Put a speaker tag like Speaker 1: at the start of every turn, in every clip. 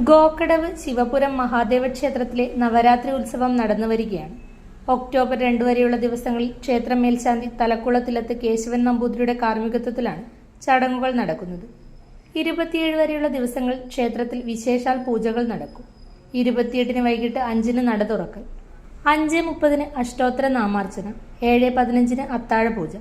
Speaker 1: ഗോക്കടവ് ശിവപുരം മഹാദേവ ക്ഷേത്രത്തിലെ നവരാത്രി ഉത്സവം നടന്നു വരികയാണ്. ഒക്ടോബർ രണ്ട് വരെയുള്ള ദിവസങ്ങളിൽ ക്ഷേത്ര മേൽശാന്തി തലക്കുളത്തിലത്ത് കേശവൻ നമ്പൂതിരിയുടെ കാർമ്മികത്വത്തിലാണ് ചടങ്ങുകൾ നടക്കുന്നത്. ഇരുപത്തിയേഴ് വരെയുള്ള ദിവസങ്ങൾ ക്ഷേത്രത്തിൽ വിശേഷാൽ പൂജകൾ നടക്കും. ഇരുപത്തിയെട്ടിന് വൈകിട്ട് അഞ്ചിന് നട തുറക്കൽ. അഞ്ച് മുപ്പതിന് അഷ്ടോത്തര നാമാർച്ചന. ഏഴ് പതിനഞ്ചിന് അത്താഴ പൂജ.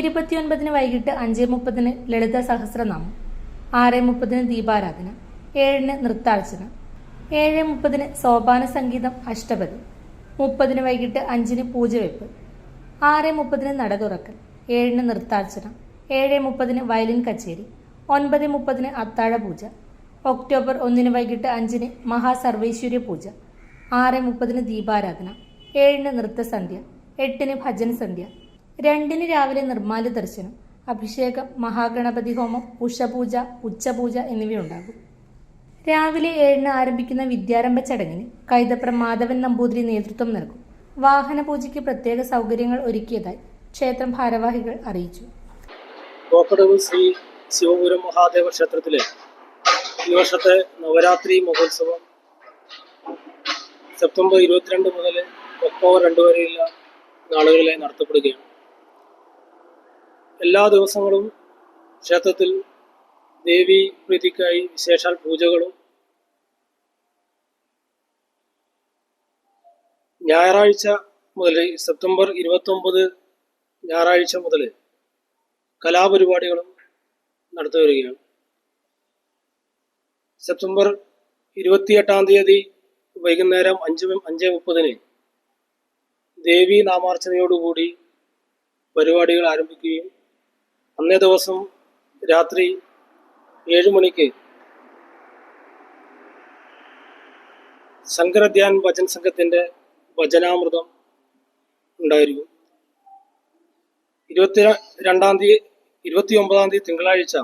Speaker 1: ഇരുപത്തിയൊൻപതിന് വൈകിട്ട് അഞ്ച് മുപ്പതിന് ലളിത സഹസ്രനാമം. ആറ് മുപ്പതിന് ദീപാരാധന. ഏഴിന് നൃത്താർച്ചന ഏഴ് മുപ്പതിന് സോപാന സംഗീതം അഷ്ടപതി മുപ്പതിന് വൈകിട്ട് അഞ്ചിന് പൂജവെപ്പ് ആറ് മുപ്പതിന് നട തുറക്കൽ ഏഴിന് നൃത്താർച്ചന ഏഴ് മുപ്പതിന് വയലിൻ കച്ചേരി ഒൻപത് മുപ്പതിന് അത്താഴ പൂജ ഒക്ടോബർ ഒന്നിന് വൈകിട്ട് അഞ്ചിന് മഹാസർവേശ്വര്യ പൂജ ആറ് മുപ്പതിന് ദീപാരാധന ഏഴിന് നൃത്തസന്ധ്യ എട്ടിന് ഭജൻ സന്ധ്യ രണ്ടിന് രാവിലെ നിർമ്മാല്യ ദർശനം അഭിഷേകം മഹാഗണപതി ഹോമം ഉഷപൂജ ഉച്ചപൂജ എന്നിവയുണ്ടാകും. രാവിലെ ഏഴിന് ആരംഭിക്കുന്ന വിദ്യാരംഭ ചടങ്ങിന് കൈതപ്രം മാധവൻ നമ്പൂതിരി നേതൃത്വം നൽകും. വാഹന പൂജയ്ക്ക് പ്രത്യേക സൗകര്യങ്ങൾ ഒരുക്കിയതായി ക്ഷേത്രം ഭാരവാഹികൾ അറിയിച്ചു.
Speaker 2: ശ്രീ ശിവപുരം മഹാദേവ ക്ഷേത്രത്തിലെ ഈ വർഷത്തെ നവരാത്രി മഹോത്സവം സെപ്റ്റംബർ ഇരുപത്തിരണ്ട് മുതൽ ഒക്ടോബർ രണ്ടു വരെയുള്ള നാളുകളിലായി നടത്തപ്പെടുകയാണ്. എല്ലാ ദിവസങ്ങളും ക്ഷേത്രത്തിൽ ദേവി പ്രീതിക്കായി വിശേഷാൽ പൂജകളും. ഞായറാഴ്ച മുതൽ സെപ്റ്റംബർ ഇരുപത്തൊമ്പത് ഞായറാഴ്ച മുതൽ കലാപരിപാടികളും നടത്തി വരികയാണ്. സെപ്റ്റംബർ ഇരുപത്തിയെട്ടാം തീയതി വൈകുന്നേരം അഞ്ച് അഞ്ച് മുപ്പതിന് ദേവി നാമാർച്ചനയോടുകൂടി പരിപാടികൾ ആരംഭിക്കുകയും അന്നേ ദിവസം രാത്രി ഏഴ് മണിക്ക്. ശങ്കരധ്യാൻ ഭജൻ സംഘത്തിന്റെ ഭജനാമൃതം ഉണ്ടായിരിക്കും. ഇരുപത്തി രണ്ടാം തീയതി ഇരുപത്തി ഒമ്പതാം തീയതി തിങ്കളാഴ്ച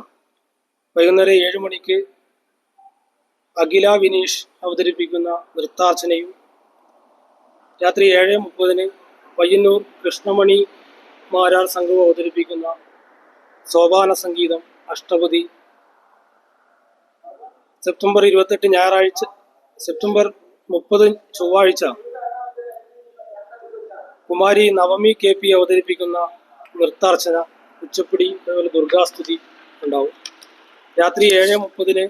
Speaker 2: വൈകുന്നേരം ഏഴ് മണിക്ക് അഖില വിനീഷ് അവതരിപ്പിക്കുന്ന നൃത്താർച്ചനയും രാത്രി ഏഴ് മുപ്പതിന് പയ്യന്നൂർ കൃഷ്ണമണി മാരാർ സംഘം അവതരിപ്പിക്കുന്ന സോപാന സംഗീതം അഷ്ടപതി സെപ്റ്റംബർ ഇരുപത്തെട്ട് ഞായറാഴ്ച സെപ്റ്റംബർ മുപ്പത് ചൊവ്വാഴ്ച കുമാരി നവമി കെ പി അവതരിപ്പിക്കുന്ന നൃത്താർച്ചന ഉച്ചപ്പിടി അതുപോലെ ദുർഗാസ്തുതി ഉണ്ടാവും. രാത്രി ഏഴ് മുപ്പതിന്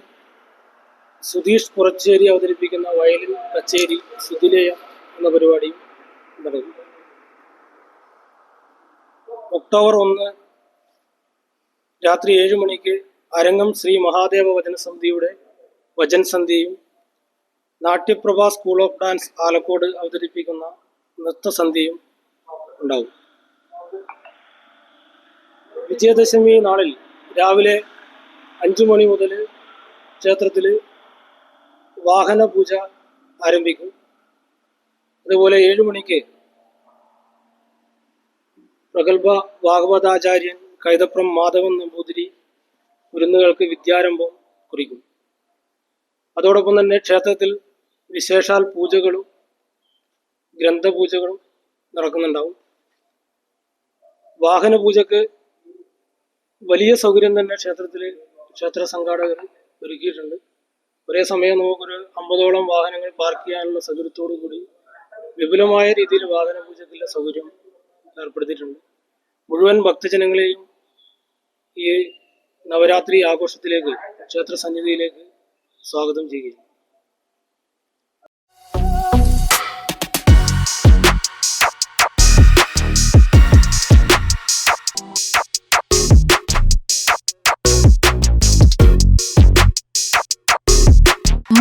Speaker 2: സുധീഷ് പുറച്ചേരി അവതരിപ്പിക്കുന്ന വയലിൻ കച്ചേരി സുതിലയ എന്ന പരിപാടിയും നടക്കും. ഒക്ടോബർ ഒന്ന് രാത്രി ഏഴ് മണിക്ക് അരങ്ങം ശ്രീ മഹാദേവ വചന സമിതിയുടെ വചൻ സന്ധ്യയും Natyaprabha school of dance Alakode അവതരിപ്പിക്കുന്ന നൃത്തസന്ധ്യയും ഉണ്ടാവും. വിജയദശമി നാളിൽ രാവിലെ അഞ്ചു മണി മുതൽ ക്ഷേത്രത്തിൽ വാഹന പൂജ ആരംഭിക്കും. അതുപോലെ ഏഴു മണിക്ക് പ്രഗത്ഭ ഭാഗവതാചാര്യൻ കൈതപ്രം മാധവൻ നമ്പൂതിരി വിരുന്നുകൾക്ക് വിദ്യാരംഭം കുറിക്കും. അതോടൊപ്പം തന്നെ ക്ഷേത്രത്തിൽ വിശേഷാൽ പൂജകളും ഗ്രന്ഥപൂജകളും നടക്കുന്നുണ്ടാവും. വാഹന പൂജക്ക് വലിയ സൗകര്യം തന്നെ ക്ഷേത്രത്തിൽ ക്ഷേത്ര സംഘാടകർ ഒരുക്കിയിട്ടുണ്ട്. ഒരേ സമയം നമുക്കൊരു അമ്പതോളം വാഹനങ്ങൾ പാർക്ക് ചെയ്യാനുള്ള സൗകര്യത്തോടു കൂടി വിപുലമായ രീതിയിൽ വാഹന പൂജക്കുള്ള സൗകര്യം ഏർപ്പെടുത്തിയിട്ടുണ്ട്. മുഴുവൻ ഭക്തജനങ്ങളെയും ഈ നവരാത്രി ആഘോഷത്തിലേക്ക് ക്ഷേത്ര സന്നിധിയിലേക്ക് സ്വാഗതം ചെയ്യുകയും